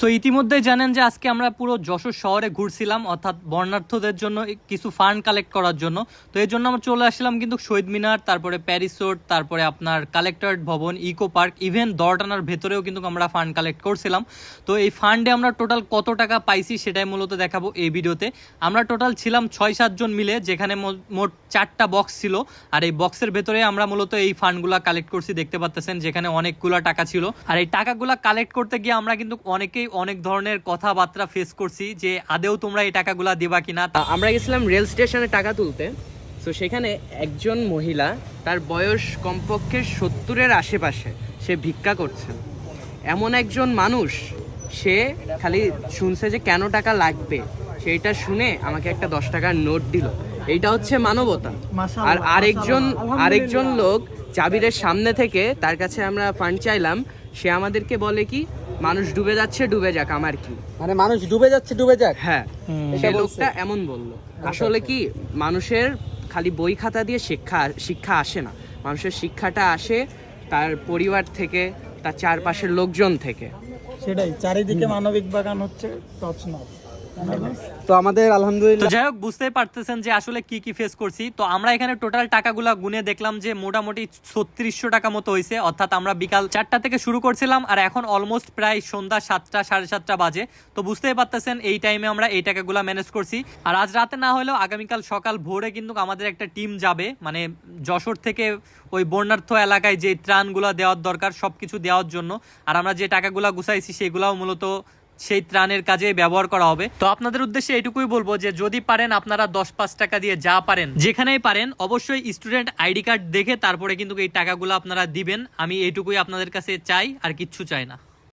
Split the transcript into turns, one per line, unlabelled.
So ইতিমধ্যে জানেন যে আজকে আমরা পুরো যশোর শহরে ঘুরছিলাম, অর্থাৎ বর্ণার্থদের জন্য কিছু ফান্ড কালেক্ট করার জন্য। তো এর জন্য আমরা চলে আসলাম কিন্তু শহীদ মিনার, তারপরে প্যারিস রোড তারপরে আপনার কালেক্টরেট ভবন ইকো পার্ক ইভেন দরটানার ভেতরেও কিন্তু আমরা ফান্ড কালেক্ট করছিলাম। তো এই ফান্ডে আমরা টোটাল কত টাকা পাইছি সেটাই মূলত দেখাবো এই ভিডিওতে। আমরা টোটাল ছিলাম ছয় সাতজন মিলে, যেখানে মোট চারটা বক্স ছিল। আর এই বক্সের ভেতরে আমরা মূলত এই ফান্ডগুলা কালেক্ট করছি, দেখতে পাচ্ছেন যেখানে অনেকগুলা টাকা ছিল। আর এই টাকাগুলা কালেক্ট করতে গিয়ে আমরা কিন্তু অনেকেই অনেক ধরনের কথাবার্তা ফেস করছি যে আদেও তোমরা এই টাকাগুলা দেবা কিনা। তা-
আমরা গেছিলাম রেল স্টেশনে টাকা তুলতে। তো সেখানে একজন মহিলা তার বয়স কমপক্ষে সত্তরের আশেপাশে সে ভিক্ষা করছেন এমন একজন মানুষ সে খালি শুনছে যে কেন টাকা লাগবে সেইটা শুনে আমাকে একটা দশ টাকার নোট দিল। এইটা হচ্ছে মানবতা। আর আরেকজন আরেকজন লোক চাবিরের সামনে থেকে তার কাছে আমরা ফান্ড চাইলাম। সে আমাদেরকে বলে কি মানুষ ডুবে যাচ্ছে ডুবে যাক আমার কি?
মানে মানুষ ডুবে যাচ্ছে ডুবে যাক?
হ্যাঁ
সেই
সে লোকটা এমন বলল। আসলে কি মানুষের খালি বই খাতা দিয়ে শিক্ষা শিক্ষা আসে না। মানুষের শিক্ষাটা আসে তার পরিবার থেকে তার চারপাশের লোকজন থেকে।
সেটাই চারিদিকে মানবিক বাগান হচ্ছে টপস নট
তো আমাদের আলহামদুলিল্লাহ
যাই হোক, বুঝতেই পারতেছেন যে আসলে কি কি ফেস করছি। তো আমরা এখানে টোটাল টাকাগুলা গুনে দেখলাম যে মোটামুটি ছত্রিশশো টাকা মতো হয়েছে অর্থাৎ আমরা বিকাল চারটা থেকে শুরু করছিলাম আর এখন অলমোস্ট প্রায় সন্ধ্যা সাতটা, সাড়ে সাতটা বাজে। তো বুঝতেই পারতেছেন, এই টাইমে আমরা এই টাকাগুলা ম্যানেজ করছি। আর আজ রাতে না হলেও আগামীকাল সকাল ভোরে কিন্তু আমাদের একটা টিম যাবে। মানে যশোর থেকে ওই বন্যার্থ এলাকায় যে ত্রাণগুলো দেওয়ার দরকার সব কিছু দেওয়ার জন্য। আর আমরা যে টাকাগুলা গুছাইছি, সেগুলাও মূলত সেই ত্রাণের কাজে ব্যবহার করা হবে। তো আপনাদের উদ্দেশ্যে এটুকুই বলব যে, যদি পারেন আপনারা দশ পাঁচ টাকা দিয়ে যা পারেন, যেখানেই পারেন, অবশ্যই স্টুডেন্ট আইডি কার্ড দেখে তারপরে কিন্তু এই টাকাগুলো আপনারা দিবেন। আমি এইটুকুই আপনাদের কাছে চাই, আর কিচ্ছু চাই না।